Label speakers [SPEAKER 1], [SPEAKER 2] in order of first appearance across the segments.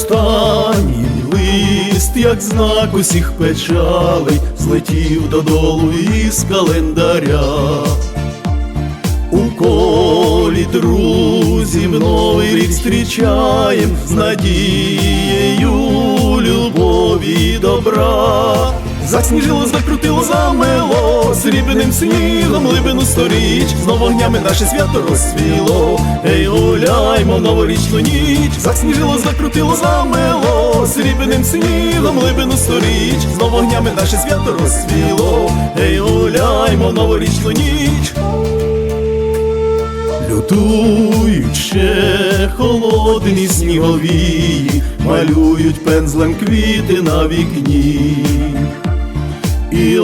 [SPEAKER 1] Останній лист, як знак усіх печалей, злетів додолу із календаря. У колі друзів новий рік зустрічаєм з надією, любові добра. Засніжило, закрутило, замело, срібним снігом либину сторіч, знов вогнями наше свято розсвіло. Ей, гуляймо новорічну ніч, засніжило, закрутило, замело, срібним снігом либину сторіч, знов вогнями наше свято розсвіло. Ей, гуляймо новорічну ніч. Лютують ще холодні сніговії, малюють пензлем квіти на вікні. І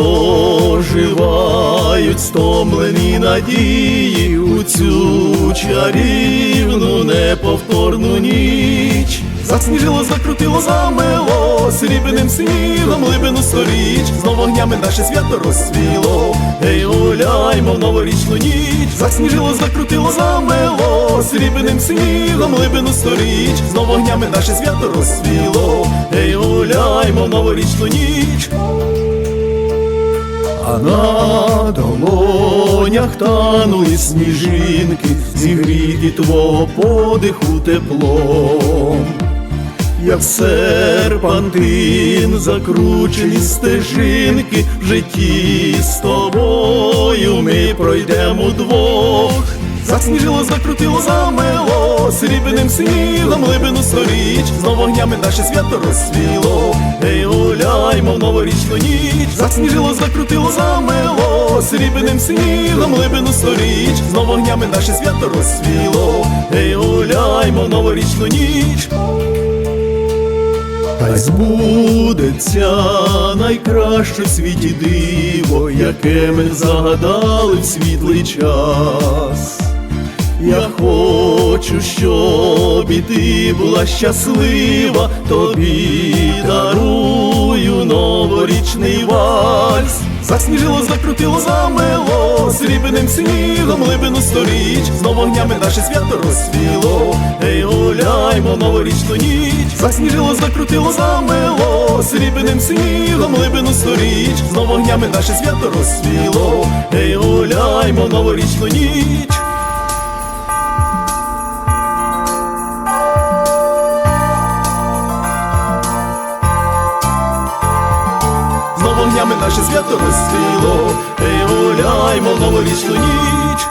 [SPEAKER 1] оживають стомлені надії у цю чарівну неповторну ніч. Засніжило, закрутило, замело, срібним снігом либину сторіч, знов вогнями наше свято розсвіло. Ей, гуляймо в новорічну ніч, засніжило, закрутило, замело, срібним снігом либину сторіч, знов вогнями наше свято розсвіло. Ей, гуляймо в новорічну ніч. А на долонях танули сніжинки, зігріті твого подиху теплом, як серпантин закручені стежинки, в житті з тобою ми пройдемо двох. Засніжило, закрутило, замело, срібним снігом либину сторіч, знов вогнями наше свято розсвіло. Ей, гуляймо в новорічну ніч, засніжило, закрутило, замело, срібним снігом либину сторіч, знов вогнями наше свято розсвіло. Ей, гуляймо в новорічну ніч. Хай збудеться найкраще в світі диво, яке ми загадали в світлий час. Я хочу, щоб і ти була щаслива, тобі дарую новорічний вальс. Засніжило, закрутило, замело, срібним снігом либину сторіч, знов вогнями наше свято розсвіло. Ей, гуляймо новорічну ніч, засніжило, закрутило, замело, срібним снігом либину сторіч, знов вогнями наше свято розсвіло. Ей, гуляймо новорічну ніч. Вогнями наше свято розсвіло, Ей, гуляймо в новорічну ніч.